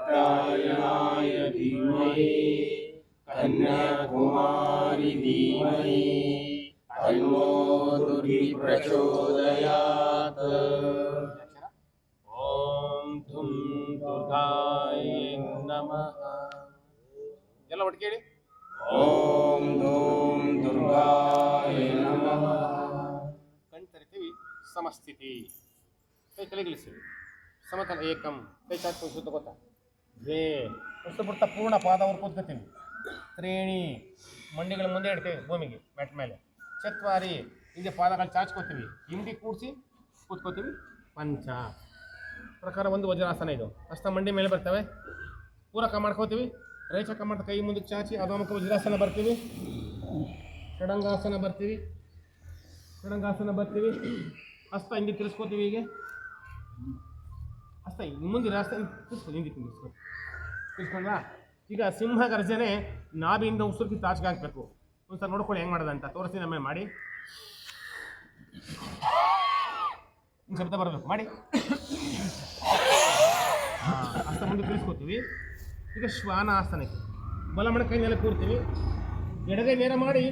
कात्यायनाय धीमहि कन्याकुमारी धीमहि तन्नो दुर्गि प्रचोदयात् ॐ धुं दुर्गाय नमः ಎಲ್ಲ ಒಟ್ಟಿಗೆ ಹೇಳಿ ॐ धूं दुर्गाय नमः ಕಣ್ ತೆರಿತೀವಿ ಸಮಸ್ಥಿತಿ ಕೈ ಕೆಳಗಿಳಿಸಿ ಸಮತಲ ಏಕಂ. ಕೈ ಚಾಚು ಗೊತ್ತಾ? ದ್ವೇ ಎಷ್ಟು ಬಿಡ್ತಾ ಪೂರ್ಣ ಪಾದವರು ಕೂತ್ಕೋತೀವಿ ತ್ರೇಣಿ, ಮಂಡಿಗಳ ಮುಂದೆ ಇಡ್ತೀವಿ ಭೂಮಿಗೆ ಮೆಟ್ ಮೇಲೆ. ಚತ್ವಾರಿ, ಹಿಂದೆ ಪಾದಗಳು ಚಾಚ್ಕೋತೀವಿ. ಹಿಂಡಿ ಕೂಡಿಸಿ, ಕೂತ್ಕೋತೀವಿ. ಪಂಚ. ಪ್ರಕಾರ ಒಂದು ವಜ್ರಾಸನ ಇದು. ಹಸ್ತ ಮಂಡಿ ಮೇಲೆ ಬರ್ತವೆ. ಪೂರಕ ಮಾಡ್ಕೋತೀವಿ. ರೇಚಕ ಮಾಡ್ತಾ ಕೈ ಮುಂದಕ್ಕೆ ಚಾಚಿ, ಅಧೋಮುಖ ವಜ್ರಾಸನ ಬರ್ತೀವಿ. ಷಡಂಗಾಸನ ಬರ್ತೀವಿ. ಷಡಂಗಾಸನ ಬರ್ತೀವಿ. ಅಷ್ಟ ಹಿಂಗೆ ತಿರ್ಸ್ಕೋತೀವಿ ಹೀಗೆ. ಮುಂದೆ ಅಷ್ಟೇ ಹಸ್ತ ಹಿಂಗೆ ತಿರ್ಸ್ಕೊ ಹಿಂದೆ ತಿರ್ಸ್ಕೊ ಈಗ ಸಿಂಹ ಗರ್ಜನೆ ನಾಭಿಯಿಂದ ಉಸುರುಕಿ ತಾಚ್ಗೆ ಹಾಕಬೇಕು. ಒಂದ್ಸಲ ನೋಡ್ಕೊಳ್ಳಿ ಹೆಂಗೆ ಮಾಡೋದು ಅಂತ. ತೋರಿಸ್ತೀನಿ ಆಮೇಲೆ ಮಾಡಿ. ಶಬ್ದ ಬರಬೇಕು ಮಾಡಿ. ಅಷ್ಟ ಮುಂದೆ ತಿಳಿಸ್ಕೊತೀವಿ ಈಗ ಶ್ವಾನ ಆಸನಕ್ಕೆ. ಬಲ ಮಣಕೈ ಮೇಲೆ ಕೂರ್ತೀವಿ. ಎಡಗೈ ನೇರ ಮಾಡಿ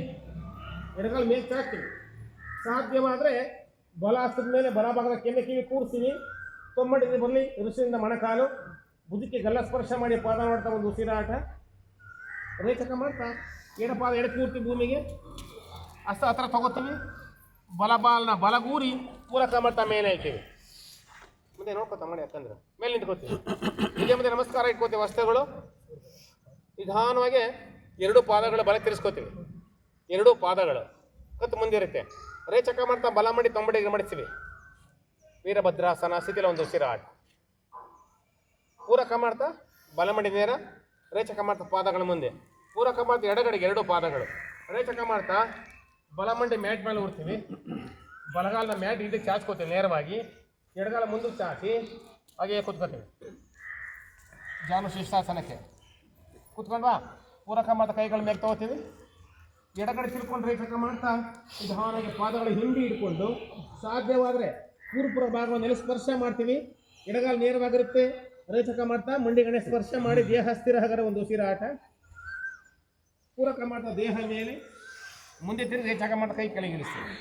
ಎಡಗಳ ಮೇಲೆ ತಾಕ್ತೀವಿ ಸಾಧ್ಯವಾದರೆ ಬಲ ಹಸ್ತದ ಮೇಲೆ ಬಲಭಾಗದ ಕೆನ್ನೆ ಕಿವಿ ಕೂರಿಸ್ತೀವಿ ತೊಂಬಡಿಗೆ ಬರಲಿ ಋಷಿಯಿಂದ ಮೊಣಕಾಲು. ಬುದುಕಿ ಗಲ್ಲ ಸ್ಪರ್ಶ ಮಾಡಿ ಪಾದ ಮಾಡ್ತಾ ಒಂದು ಉಸಿರಾಟ. ರೇಚಕ ಮಾಡ್ತಾ. ಎಡಪಾದ ಎಡ ಕೂರ್ತಿ ಭೂಮಿಗೆ. ಅಸ್ತ ಹತ್ರ ತಗೋತೀವಿ. ಬಲಬಾಲ್ನ ಬಲಗೂರಿ ಪೂರಕ ಮಾಡ್ತಾ ಮೇಲೆ ಇಡ್ತೀವಿ ಮುಂದೆ ನೋಡ್ಕೊತಾ ಮಾಡಿ ಯಾಕಂದ್ರೆ ಮೇಲೆ ನಿಂತ್ಕೋತೀವಿ. ಹೀಗೆ ಮುಂದೆ ನಮಸ್ಕಾರ ಇಟ್ಕೋತೀವಿ ವಸ್ತುಗಳು ನಿಧಾನವಾಗಿ ಎರಡು ಪಾದಗಳು ಬಲ ತಿರ್ಸ್ಕೋತೀವಿ. ಎರಡೂ ಪಾದಗಳು. ಕತ್ತು ಮುಂದಿರುತ್ತೆ. ರೇಚಕ ಮಾಡ್ತಾ ಬಲ ಮಾಡಿ ತೊಂಬಡಿಗೆ ಮಡಿಸ್ತೀವಿ. ವೀರಭದ್ರಾಸನ ಸ್ಥಿತಿಲ ಒಂದು ಉಸಿರಾಟ ಪೂರಕ ಮಾಡ್ತಾ? ಬಲಮಂಡಿ ನೇರ ರೇಚಕ ಮಾಡ್ತಾ ಪಾದಗಳ ಮುಂದೆ. ಪೂರಕ ಮಾಡ್ತಾ ಎಡಗಡೆಗೆ ಎರಡು ಪಾದಗಳು. ರೇಚಕ ಮಾಡ್ತಾ? ಬಲಮಂಡಿ ಮ್ಯಾಟ್ ಮೇಲೆ ಉಡ್ತೀವಿ ಬಲಗಾಲದ ಮ್ಯಾಟ್ ಇದಕ್ಕೆ ಚಾಚ್ಕೋತೀವಿ ನೇರವಾಗಿ. ಎಡಗಾಲ ಮುಂದೆ ಚಾಚಿ ಹಾಗೆ ಕೂತ್ಕೋತೀವಿ. ಜಾನು ಶಿಷ್ಟಾಸನಕ್ಕೆ. ಕೂತ್ಕೊಂಡ್ವಾ? ಪೂರಕ ಮಾಡ್ತಾ ಕೈಗಳ ಮೇಲೆ ತಗೋತೀವಿ. ಎಡಗಡೆ ತಿಳ್ಕೊಂಡು ರೇಖಕ ಮಾಡ್ತಾ, ನಿಧಾನವಾಗಿ ಪಾದಗಳು ಹಿಂಡಿ ಇಟ್ಕೊಂಡು ಸಾಧ್ಯವಾದರೆ ಪೂರ್ಪುರ ಭಾಗವನ್ನೆಲ್ಲ ಸ್ಪರ್ಶ ಮಾಡ್ತೀವಿ. ಗಿಡಗಾಲ ನೇರವಾಗಿರುತ್ತೆ. ರೇಚಕ ಮಾಡ್ತಾ ಮಂಡಿಗಣೆ ಸ್ಪರ್ಶ ಮಾಡಿ ದೇಹ ಸ್ಥಿರ ಹಗರ ಒಂದು ಉಸಿರಾಟ ಪೂರಕ ಮಾಡ್ತಾ ದೇಹ ಮೇಲೆ. ಮುಂದೆ ತಿರುಗಿ ರೇಚಕ ಮಾಡ್ತಾ ಕೈ ಕೆಳಗೆ ಇಳಿಸ್ತೀವಿ.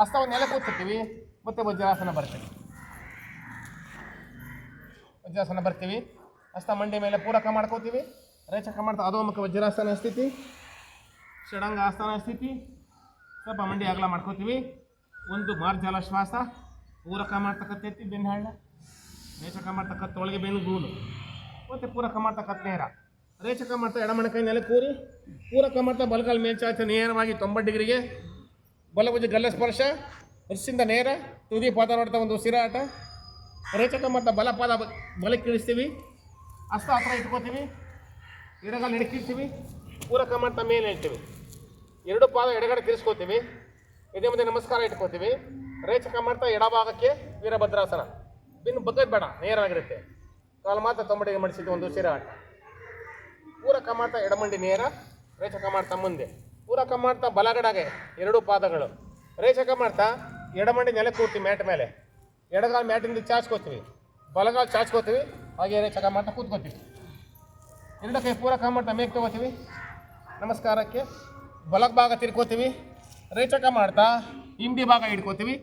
ಹಸ್ತವನ್ನು ನೆಲ ಕೂತಿರ್ತೀವಿ ಮತ್ತೆ ವಜ್ರಾಸನ ಬರ್ತೀವಿ. ವಜ್ರಾಸನ ಬರ್ತೀವಿ. ಅಸ್ತ ಮಂಡಿ ಮೇಲೆ ಪೂರಕ ಮಾಡ್ಕೋತೀವಿ ರೇಚಕ ಮಾಡ್ತಾ ಅಧೋಮುಖ ವಜ್ರಾಸನ ಸ್ಥಿತಿ. ಷಡಂಗ ಆಸನ ಸ್ಥಿತಿ. ಸ್ವಲ್ಪ ಮಂಡಿ ಅಗಲ ಮಾಡ್ಕೋತೀವಿ ಒಂದು ಮಾರ್ಜಾಲ ಶ್ವಾಸ, ಪೂರಕ ಮಾಡ್ತಕ್ಕಂಥ ಎತ್ತಿ ಬೆನ್ನಹಳ್ಳ ರೇಚಕ ಮಾಡ್ತಕ್ಕಂಥ ಒಳಗೆ ಬೆನ್ನು ಗೂಲು ಮತ್ತು ಪೂರಕ ಮಾಡ್ತಕ್ಕಂಥ ನೇರ. ರೇಚಕ ಮಾಡ್ತಾ ಎಡಮಣಕೈ ನೆಲೆ ಕೂರಿ, ಪೂರಕ ಮಾಡ್ತಾ ಬಲಗಾಲ ಮೇಲ್ಚಾಚ ನೇರವಾಗಿ ತೊಂಬತ್ತು ಡಿಗ್ರಿಗೆ ಬಲಭುಜ ಗಲ್ಲ ಸ್ಪರ್ಶ ಹರ್ಷಿಂದ ನೇರ, ತುದಿ ಪಾದ ನೋಡ್ತಾ ಒಂದು ಉಸಿರಾಟ ರೇಚಕ ಮಾಡ್ತಾ ಬಲ ಪಾದ ಬಲಕ್ಕೆ ಇಳಿಸ್ತೀವಿ. ಹಸ್ತ ಹತ್ರ ಇಟ್ಕೋತೀವಿ. ಎಡಗಾಲ ಹಿಡ್ಕಿರ್ತೀವಿ. ಪೂರಕ ಮಾಡ್ತಾ ಮೇಲೆ ಹೇಳ್ತೀವಿ ಎರಡು ಪಾದ ಎಡಗಡೆ ತಿರ್ಸ್ಕೋತೀವಿ. ಇದೇ ಮುಂದೆ ನಮಸ್ಕಾರ ಇಟ್ಕೋತೀವಿ ರೇಚಕ ಮಾಡ್ತಾ ಎಡಭಾಗಕ್ಕೆ ವೀರಭದ್ರಾಸನ. ಬಿನ್ನು ಬಗ್ಗದ್ ಬೇಡ ನೇರಾಗಿರುತ್ತೆ ಕಾಲು ಮಾತ್ರ ತೊಂಬಡಿಗೆ ಮಡಿಸಿದ್ದು ಒಂದು ಉಸಿರಾಟ. ಪೂರಕ ಮಾಡ್ತಾ ಎಡಮಂಡಿ ನೇರ, ರೇಚಕ ಮಾಡ್ತಾ ಮುಂದೆ. ಪೂರಕ ಮಾಡ್ತಾ ಬಲಗಡೆಗೆ ಎರಡು ಪಾದಗಳು. ರೇಚಕ ಮಾಡ್ತಾ ಎಡಮಂಡಿ ನೆಲೆ ಕೂರ್ತೀವಿ ಮ್ಯಾಟ್ ಮೇಲೆ. ಎಡಗಾಲ ಮ್ಯಾಟಿಂದ ಚಾಚ್ಕೋತೀವಿ. ಬಲಗಾಲ ಚಾಚ್ಕೋತೀವಿ. ಹಾಗೆ ರೇಚಕ ಮಾಡ್ತಾ ಕೂತ್ಕೋತೀವಿ. ಎರಡಕ್ಕೆ ಪೂರಕ ಮಾಡ್ತಾ ಮೇಕ್ ತಗೋತೀವಿ. ನಮಸ್ಕಾರಕ್ಕೆ ಬಲಗ ಭಾಗ ತಿರ್ಕೋತೀವಿ. ರೇಚಕ ಮಾಡ್ತಾ ಹಿಂದಿ ಭಾಗ ಹಿಡ್ಕೋತೀವಿ.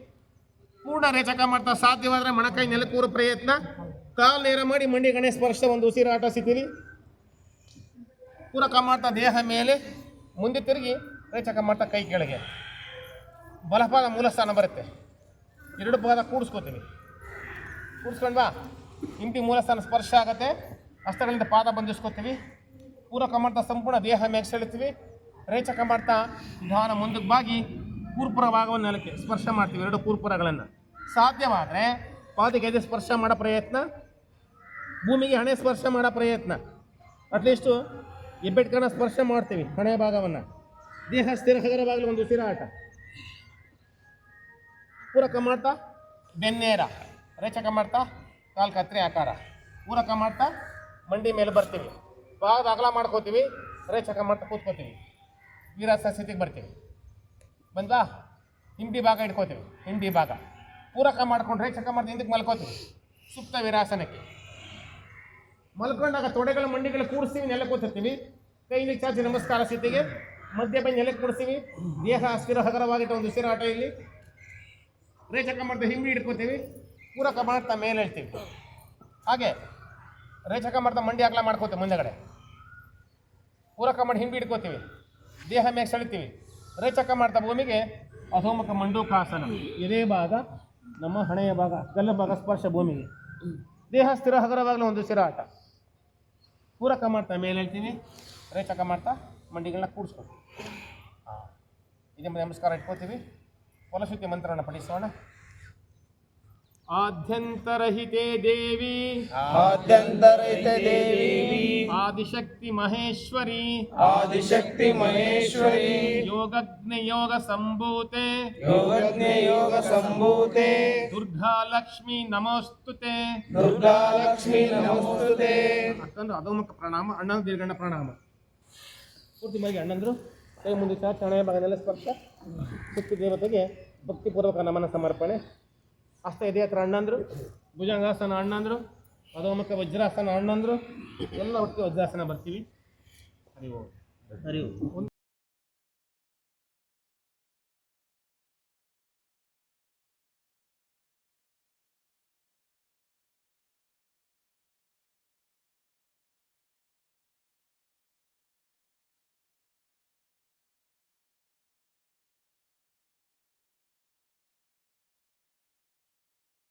ಪೂರ್ಣ ರೇಚಕ ಮಾಡ್ತಾ ಸಾಧ್ಯವಾದರೆ ಮೊಣಕೈ ನೆಲಕೂರು ಪ್ರಯತ್ನ. ಕಾಲು ನೇರ ಮಾಡಿ ಮಂಡಿ ಗಣೇಶ ಸ್ಪರ್ಶ ಒಂದು ಉಸಿರಾಟ ಸಿಗ್ತೀವಿ ಪೂರಕ ಮಾಡ್ತಾ ದೇಹ ಮೇಲೆ. ಮುಂದೆ ತಿರುಗಿ ರೇಚಕ ಮಾಡ್ತಾ ಕೈ ಕೆಳಗೆ. ಬಲಪಾದ ಮೂಲ ಸ್ಥಾನ ಬರುತ್ತೆ. ಎರಡು ಭಾಗ ಕೂಡಿಸ್ಕೋತೀವಿ. ಕೂಡಿಸ್ಕೊಂಡ್ವಾ ಹಿಂದಿ ಮೂಲ ಸ್ಥಾನ ಸ್ಪರ್ಶ ಆಗುತ್ತೆ. ಹಸ್ತಗಳಿಂದ ಪಾದ ಬಂಧಿಸ್ಕೋತೀವಿ. ಪೂರಕ ಮಾಡ್ತಾ ಸಂಪೂರ್ಣ ದೇಹ ಮೇಲೆ ಸೆಳಿತೀವಿ. ರೇಚಕ ಮಾಡ್ತಾ ನಿಧಾನ ಮುಂದಕ್ಕೆ ಬಾಗಿ ಕೂರ್ಪುರ ಭಾಗವನ್ನು ನೆಲಕ್ಕೆ ಸ್ಪರ್ಶ ಮಾಡ್ತೀವಿ, ಎರಡು ಪೂರ್ಪುರಗಳನ್ನು ಸಾಧ್ಯವಾದರೆ ಪಾದಕ್ಕೆ ಎದೆ ಸ್ಪರ್ಶ ಮಾಡೋ ಪ್ರಯತ್ನ, ಭೂಮಿಗೆ ಹಣೆ ಸ್ಪರ್ಶ ಮಾಡೋ ಪ್ರಯತ್ನ. ಅಟ್ಲೀಸ್ಟು ಹೆಬ್ಬೆಟ್ಕನ್ನ ಸ್ಪರ್ಶ ಮಾಡ್ತೀವಿ, ಹಣೆ ಭಾಗವನ್ನು. ದೇಹ ಸ್ಥಿರ ಹಗರವಾಗಲಿ ಒಂದು ಉಸಿರಾಟ. ಪೂರಕ ಮಾಡ್ತಾ ಬೆನ್ನೇರ. ರೇಚಕ ಮಾಡ್ತಾ ಕಾಲು ಕತ್ರಿ ಆಕಾರ. ಪೂರಕ ಮಾಡ್ತಾ ಮಂಡಿ ಮೇಲೆ ಬರ್ತೀವಿ. ಭಾಗದ ಅಗಲ ಮಾಡ್ಕೋತೀವಿ, ರೇಚಕ ಮಾಡ್ತಾ ಕೂತ್ಕೋತೀವಿ. ವೀರಾಸ ಸ್ಥಿತಿಗೆ ಬರ್ತೀವಿ. ಬಂದ್ವಾ? ಹಿಂಡಿ ಭಾಗ ಇಟ್ಕೋತೀವಿ ಹಿಂಡಿ ಭಾಗ. ಪೂರಕ ಮಾಡ್ಕೊಂಡು ಚಕ್ಕ ಮಾಡ್ತಾ ಹಿಂದಕ್ಕೆ ಮಲ್ಕೋತೀವಿ. ಸುಪ್ತ ವಿರಾಸನಕ್ಕೆ. ಮಲ್ಕೊಂಡಾಗ ತೊಡೆಗಳ ಮಂಡಿಗಳು ಕೂಡಿಸ್ತೀವಿ ನೆಲೆ ಕೂತಿರ್ತೀವಿ. ಕೈಲಿ ಚಾಚಿ ನಮಸ್ಕಾರ ಸ್ಥಿತಿಗೆ ಮಧ್ಯ ಬಂದು ನೆಲೆ ಕೂಡಿಸ್ತೀವಿ ದೇಹ ಸ್ಥಿರ ಹಗರವಾಗಿಟ್ಟು ಒಂದು ಉಸಿರಾಟ ಇಲ್ಲಿ. ರೇಚಕ ಮಾಡ್ತಾ ಹಿಂಬಿ ಇಟ್ಕೋತೀವಿ ಪೂರಕ ಮಾಡ್ತಾ ಮೇಲೆ ಹೇಳ್ತೀವಿ. ಹಾಗೆ ರೇಚಕ ಮಾಡ್ತಾ ಮಂಡಿ ಅಗಲ ಮಾಡ್ಕೋತೀವಿ ಮುಂದೆಗಡೆ. ಪೂರಕ ಮಾಡಿ ಹಿಂಬಿ ಇಟ್ಕೋತೀವಿ ದೇಹ ಮೇಲೆ ಸೆಳಿತೀವಿ. ರೇಚಕ ಮಾಡ್ತಾ ಭೂಮಿಗೆ ಅಧೋಮುಖ ಮಂಡೂಕಾಸನ. ಇದೇ ಭಾಗ, ನಮ್ಮ ಹಣೆಯ ಭಾಗ, ಗಲ್ಲ ಭಾಗ ಸ್ಪರ್ಶ ಭೂಮಿಗೆ. ದೇಹ ಸ್ಥಿರ, ಹಗರವಾಗಲು ಒಂದು ಸಿರಾಟ ಪೂರಕ ಮಾಡ್ತಾ ಮೇಲೆ ಹೇಳ್ತೀವಿ ರೇಚಕ ಮಾಡ್ತಾ ಮಂಡಿಗಳನ್ನ ಕೂಡಿಸ್ಕೊಳ್ತೀವಿ ಇದೇ ನಮಸ್ಕಾರ ಇಟ್ಕೋತೀವಿ. ಫಲಶ್ರುತಿ ಮಂತ್ರವನ್ನು ಪಠಿಸೋಣ. ಆದ್ಯಂತರಹಿತೆ ದೇವಿ. ಆದ್ಯಂತರಹಿತೆ ದೇವಿ. ಆದಿಶಕ್ತಿ ಮಹೇಶ್ವರಿ. ಆದಿಶಕ್ತಿ ಮಹೇಶ್ವರಿ. ಯೋಗಜ್ಞ ಯೋಗ ಸಂಭೂತೆ. ಯೋಗಜ್ಞ ಯೋಗ ಸಂಭೂತೆ. ದುರ್ಗಾ ಲಕ್ಷ್ಮಿ ನಮೋಸ್ತುತೆ. ದುರ್ಗಾ ಲಕ್ಷ್ಮಿ ನಮೋಸ್ತುತೆ. ಅಕ್ಕಂದ್ರೆ ಅಧೋಮುಖ ಪ್ರಣಾಮ ಅಣ್ಣನ ದೀರ್ಘಣ್ಣ ಪ್ರಣಾಮ. ಪೂರ್ತಿ ಮನೆಗೆ ಅಣ್ಣಂದ್ರು ಮುಂದೆ ಸಹ ಚಣೆಯ ಭಾಗನೆಲ್ಲ ಸ್ಪರ್ಶ ಸುತ್ತಿ ದೇವತೆಗೆ ಭಕ್ತಿಪೂರ್ವಕ ನಮನ ಸಮರ್ಪಣೆ. ಹಸ್ತ ಇದೆ ಹತ್ರ ಅಣ್ಣಂದ್ರು. ಭುಜಂಗಾಸನ ಅಣ್ಣಂದ್ರು ಅಧೋಮುಖ ವಜ್ರಾಸನ ಅಣ್ಣಂದ್ರು. ಎಲ್ಲ ಒಟ್ಟಿಗೆ ವಜ್ರಾಸನ ಬರ್ತೀವಿ. ಹರಿ ಹರಿವು ಹರಿ ಓಂ.